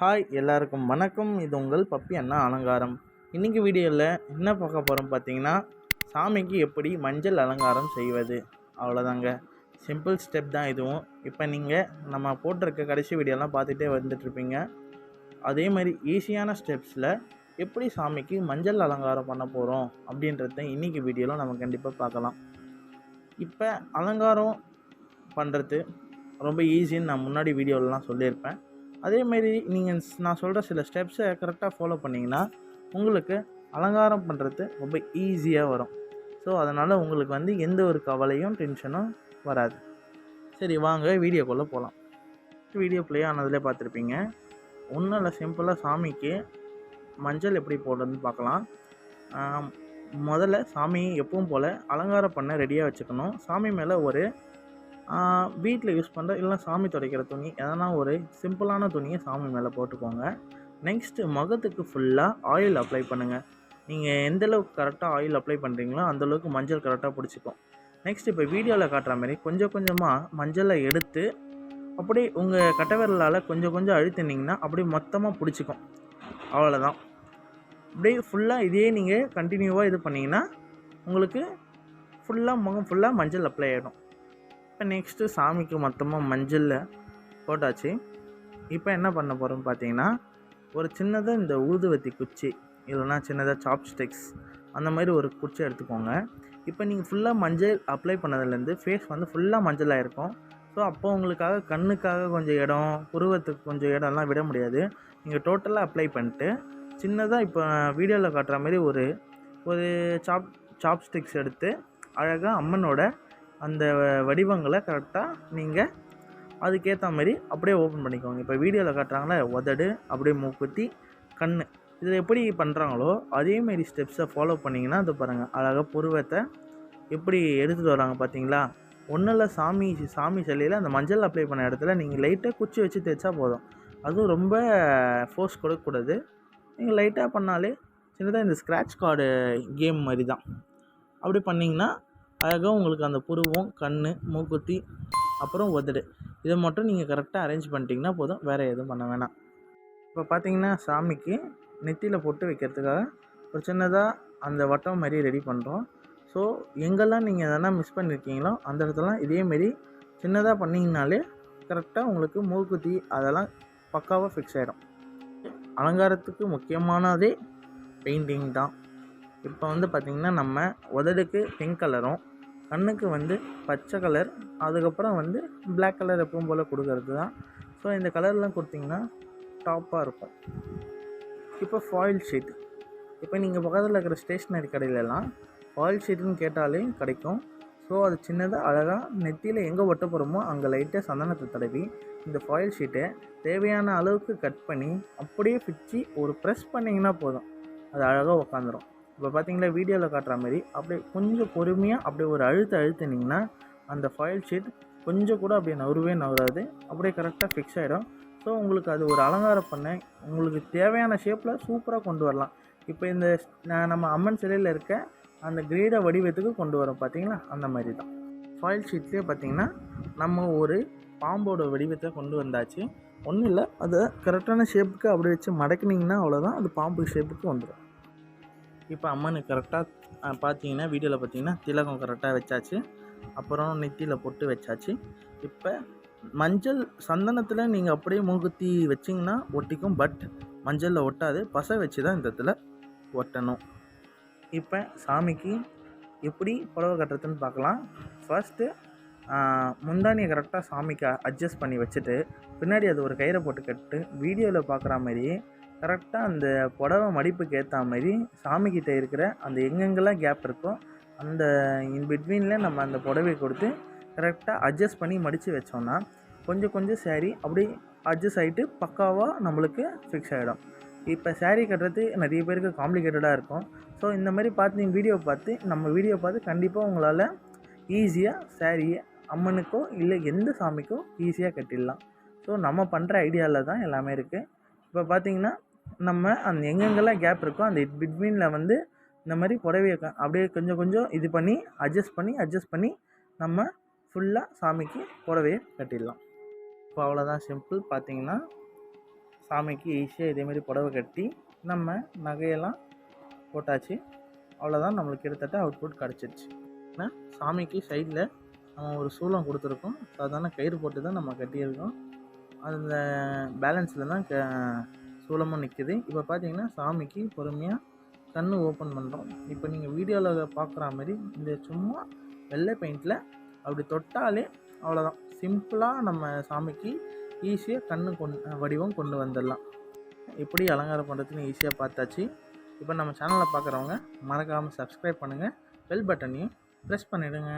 Hi எல்லாருக்கும் வணக்கம். இது உங்கள் பப்பி அண்ணா அலங்காரம். இன்றைக்கி வீடியோவில் என்ன பார்க்க போகிறோம் பார்த்தீங்கன்னா சாமிக்கு எப்படி மஞ்சள் அலங்காரம் செய்வது? அவ்வளோதாங்க சிம்பிள் ஸ்டெப் தான் இதுவும். இப்போ நீங்கள் நம்ம போட்டிருக்க கடைசி வீடியோலாம் பார்த்துட்டே வந்துட்டுருப்பீங்க. அதே மாதிரி ஈஸியான ஸ்டெப்ஸில் எப்படி சாமிக்கு மஞ்சள் அலங்காரம் பண்ண போகிறோம் அப்படின்றத இன்றைக்கி வீடியோவில் நம்ம கண்டிப்பாக பார்க்கலாம். இப்போ அலங்காரம் பண்ணுறது ரொம்ப ஈஸின்னு நான் முன்னாடி வீடியோலலாம் சொல்லியிருப்பேன். அதேமாரி நீங்கள் நான் சொல்கிற சில ஸ்டெப்ஸை கரெக்டாக ஃபாலோ பண்ணிங்கன்னா உங்களுக்கு அலங்காரம் பண்ணுறது ரொம்ப ஈஸியாக வரும். ஸோ அதனால் உங்களுக்கு வந்து எந்த ஒரு கவலையும் டென்ஷனும் வராது. சரி வாங்க வீடியோக்குள்ளே போகலாம் வீடியோ ப்ளே ஆனதிலே பார்த்துருப்பீங்க. ஒன்றும் இல்லை சிம்பிளாக சாமிக்கு மஞ்சள் எப்படி போடுறதுன்னு பார்க்கலாம். முதல்ல சாமி எப்பவும் போல் அலங்காரம் பண்ண ரெடியாக வச்சுக்கணும். சாமி மேலே ஒரு வீட்டில் யூஸ் பண்ணுற இல்லை சாமி துடைக்கிற துணி எதனா ஒரு சிம்பிளான துணியை சாமி மேலே போட்டுக்கோங்க. நெக்ஸ்ட்டு முகத்துக்கு ஃபுல்லாக ஆயில் அப்ளை பண்ணுங்கள் நீங்கள் எந்தளவுக்கு கரெக்டாக ஆயில் அப்ளை பண்ணுறீங்களோ அந்தளவுக்கு மஞ்சள் கரெக்டாக பிடிச்சிக்கும். நெக்ஸ்ட் இப்போ வீடியோவில் காட்டுற மாதிரி கொஞ்சம் கொஞ்சமாக மஞ்சளை எடுத்து அப்படியே உங்கள் கட்டவிரலால் கொஞ்சம் கொஞ்சம் அழுத்தினீங்கன்னா அப்படியே மொத்தமாக பிடிச்சிக்கும். அவ்வளோதான் அப்படியே ஃபுல்லாக இதே நீங்கள் கண்டினியூவாக இது பண்ணிங்கன்னா உங்களுக்கு ஃபுல்லாக முகம் ஃபுல்லாக மஞ்சள் அப்ளை ஆகிடும் இப்போ நெக்ஸ்ட்டு சாமிக்கு மொத்தமாக மஞ்சளில் போட்டாச்சு. இப்போ என்ன பண்ண போகிறோம் பார்த்தீங்கன்னா ஒரு சின்னதாக இந்த ஊதுவத்தி குச்சி இல்லைன்னா சின்னதாக சாப்ஸ்டிக்ஸ் அந்த மாதிரி ஒரு குச்சி எடுத்துக்கோங்க. இப்போ நீங்கள் ஃபுல்லாக மஞ்சள் அப்ளை பண்ணதுலேருந்து ஃபேஸ் வந்து ஃபுல்லாக மஞ்சளாக இருக்கும். ஸோ அப்போ உங்களுக்காக கண்ணுக்காக கொஞ்சம் இடம் புருவத்துக்கு கொஞ்சம் இடம்லாம் விட முடியாது. நீங்கள் டோட்டலாக அப்ளை பண்ணிட்டு சின்னதாக இப்போ வீடியோவில் காட்டுற மாதிரி ஒரு ஒரு சாப் சாப்ஸ்டிக்ஸ் எடுத்து அழகாக அம்மனோட அந்த வடிவங்களை கரெக்டாக நீங்கள் அதுக்கேற்ற மாதிரி அப்படியே ஓப்பன் பண்ணிக்கோங்க. இப்போ வீடியோவில் காட்டுறாங்களே உதடு அப்படியே மூக்குத்தி கண் இதில் எப்படி பண்ணுறாங்களோ அதேமாரி ஸ்டெப்ஸை ஃபாலோ பண்ணிங்கன்னா அது பாருங்கள் அழகாக புருவத்தை எப்படி எடுத்துகிட்டு வராங்க பார்த்தீங்களா ஒன்றும் இல்லை சாமி சாமி சிலையில் அந்த மஞ்சள் அப்ளை பண்ண இடத்துல நீங்கள் லைட்டாக குச்சி வச்சு தேய்ச்சா போதும். அதுவும் ரொம்ப ஃபோர்ஸ் கொடுக்கக்கூடாது. நீங்கள் லைட்டாக பண்ணாலே சின்னதாக இந்த ஸ்க்ராட்ச் கார்டு கேம் மாதிரி தான். அப்படி பண்ணிங்கன்னா அழகாக உங்களுக்கு அந்த புருவம் கண் மூக்குத்தி அப்புறம் உதடு. இதை மட்டும் நீங்கள் கரெக்டாக அரேஞ்ச் பண்ணிட்டீங்கன்னா போதும். வேறு எதுவும் பண்ண வேணாம். இப்போ பார்த்தீங்கன்னா சாமிக்கு நெத்தியில் பொட்டு வைக்கிறதுக்காக ஒரு சின்னதாக அந்த வட்டம் மாதிரி ரெடி பண்ணுறோம் ஸோ எங்கெல்லாம் நீங்கள் எதனா மிஸ் பண்ணியிருக்கீங்களோ அந்த இடத்துலலாம் இதேமாரி சின்னதாக பண்ணிங்கனாலே கரெக்டாக உங்களுக்கு மூக்குத்தி அதெல்லாம் பக்காவாக ஃபிக்ஸ் ஆகிடும் அலங்காரத்துக்கு முக்கியமானதே பெயிண்டிங் தான். இப்போ வந்து பார்த்திங்கன்னா நம்ம உதடுக்கு பிங்க் கலரும் கண்ணுக்கு வந்து பச்சை கலர் அதுக்கப்புறம் வந்து பிளாக் கலர் எப்பவும் போல் கொடுக்கறது தான். ஸோ இந்த கலர்லாம் கொடுத்தீங்கன்னா டாப்பாக இருக்கும். இப்போ ஃபாயில் ஷீட் இப்போ நீங்கள் பக்கத்தில் இருக்கிற ஸ்டேஷ்னரி கடையிலலாம் ஃபாயில் ஷீட்டுன்னு கேட்டாலே கிடைக்கும். ஸோ அது சின்னதாக அழகாக நெத்தியில் எங்கே ஒட்ட போகிறோமோ அங்கே லைட்டாக சந்தனத்தை தடவி இந்த ஃபாயில் ஷீட்டை தேவையான அளவுக்கு கட் பண்ணி அப்படியே பிச்சு ஒரு ப்ரெஸ் பண்ணிங்கன்னா போதும். அது அழகாக உக்காந்துரும். இப்போ பார்த்தீங்களா வீடியோவில் காட்டுற மாதிரி அப்படியே கொஞ்சம் பொறுமையாக அப்படியே ஒரு அழுத்த அழுத்தினீங்கன்னா அந்த ஃபாயில் ஷீட் கொஞ்சம் கூட அப்படியே நவருவே நவராது அப்படியே கரெக்டாக ஃபிக்ஸ் ஆகிடும் ஸோ உங்களுக்கு அது ஒரு அலங்காரம் பண்ண. உங்களுக்கு தேவையான ஷேப்பில் சூப்பராக கொண்டு வரலாம். இப்போ இந்த நம்ம அம்மன் சிலையில் இருக்க அந்த கிரீட வடிவத்துக்கு கொண்டு வரோம். பார்த்தீங்களா? அந்த மாதிரி தான். ஃபாயில் ஷீட்லேயே பார்த்தீங்கன்னா நம்ம ஒரு பாம்போட வடிவத்தை கொண்டு வந்தாச்சு. ஒன்றும் இல்லை அதை கரெக்டான ஷேப்புக்கு அப்படி வச்சு மடக்குனீங்கன்னா அவ்வளோதான் அது பாம்பு ஷேப்புக்கு வந்துடும் இப்போ அம்மனுக்கு கரெக்டாக பார்த்தீங்கன்னா வீடியோவில் பார்த்தீங்கன்னா திலகம் கரெக்டாக வச்சாச்சு. அப்புறம் நெத்தியில் பொட்டு வச்சாச்சு. இப்போ மஞ்சள் சந்தனத்தில் நீங்கள் அப்படியே மூக்குத்தி வச்சிங்கன்னா ஒட்டிக்கும் பட் மஞ்சளில் ஒட்டாது. பசை வச்சு தான் இந்த இடத்துல ஒட்டணும். இப்போ சாமிக்கு எப்படி புடவை கட்டுறதுன்னு பார்க்கலாம் ஃபஸ்ட்டு முந்தானியை கரெக்டாக சாமிக்கு அட்ஜஸ்ட் பண்ணி வச்சுட்டு பின்னாடி அது ஒரு கயிறை போட்டு கட்டு வீடியோவில் பார்க்குற மாதிரியே கரெக்டாக அந்த புடவை மடிப்புக்கு ஏற்ற மாதிரி சாமிக்கிட்ட இருக்கிற அந்த எங்கெங்கெல்லாம் கேப் இருக்கோ அந்த இன் பிட்வீனில் நம்ம அந்த புடவையை கொடுத்து கரெக்டாக அட்ஜஸ்ட் பண்ணி மடித்து வச்சோம்னா கொஞ்சம் கொஞ்சம் சேரீ அப்படியே அட்ஜஸ்ட் ஆகிட்டு பக்காவாக நம்மளுக்கு ஃபிக்ஸ் ஆகிடும் இப்போ சேரீ கட்டுறது நிறைய பேருக்கு காம்ப்ளிகேட்டடாக இருக்கும். ஸோ இந்த மாதிரி பார்த்து நீங்கள் வீடியோ பார்த்து நம்ம வீடியோ பார்த்து கண்டிப்பாக உங்களால் ஈஸியாக சேரீயை அம்மனுக்கோ இல்லை எந்த சாமிக்கோ ஈஸியாக கட்டிடலாம். ஸோ நம்ம பண்ணுற ஐடியாவில் தான் எல்லாமே இருக்குது இப்போ பார்த்தீங்கன்னா நம்ம அந்த எங்கெங்கெல்லாம் கேப் இருக்கோ அந்த பிட்வீனில் வந்து இந்த மாதிரி புடவையை க- அப்படியே கொஞ்சம் கொஞ்சம் இது பண்ணி அட்ஜஸ்ட் பண்ணி அட்ஜஸ்ட் பண்ணி நம்ம ஃபுல்லாக சாமிக்கு புடவையை கட்டிடலாம். இப்போ அவ்வளோதான் சிம்பிள் பார்த்திங்கன்னா சாமிக்கு ஈஸியாக இதேமாரி புடவை கட்டி நம்ம நகையெல்லாம் போட்டாச்சு. அவ்வளோதான் நம்மளுக்கு கிட்டத்தட்ட அவுட்புட் கிடச்சிருச்சு. ஏன்னா சாமிக்கு சைடில் நம்ம ஒரு சூளம் கொடுத்துருக்கோம். சாதாரண கயிறு போட்டு தான் நம்ம கட்டியிருக்கோம். அந்த பேலன்ஸில் தான் க சூலமாக நிற்கிது இப்போ பார்த்தீங்கன்னா சாமிக்கு பொறுமையாக கண் ஓப்பன் பண்ணுறோம் இப்போ நீங்கள் வீடியோவில் பார்க்குற மாதிரி இந்த சும்மா வெள்ளை பெயிண்டில் அப்படி தொட்டாலே அவ்வளோதான் சிம்பிளாக நம்ம சாமிக்கு ஈஸியாக கண்ணு கொண்டு வடிவம் கொண்டு வந்துடலாம். எப்படி அலங்காரம் பண்ணுறதுன்னு ஈஸியாக பார்த்தாச்சு. இப்போ நம்ம சேனலை பார்க்குறவங்க மறக்காமல் சப்ஸ்கிரைப் பண்ணுங்கள் பெல் பட்டனையும் ப்ரெஸ் பண்ணிவிடுங்க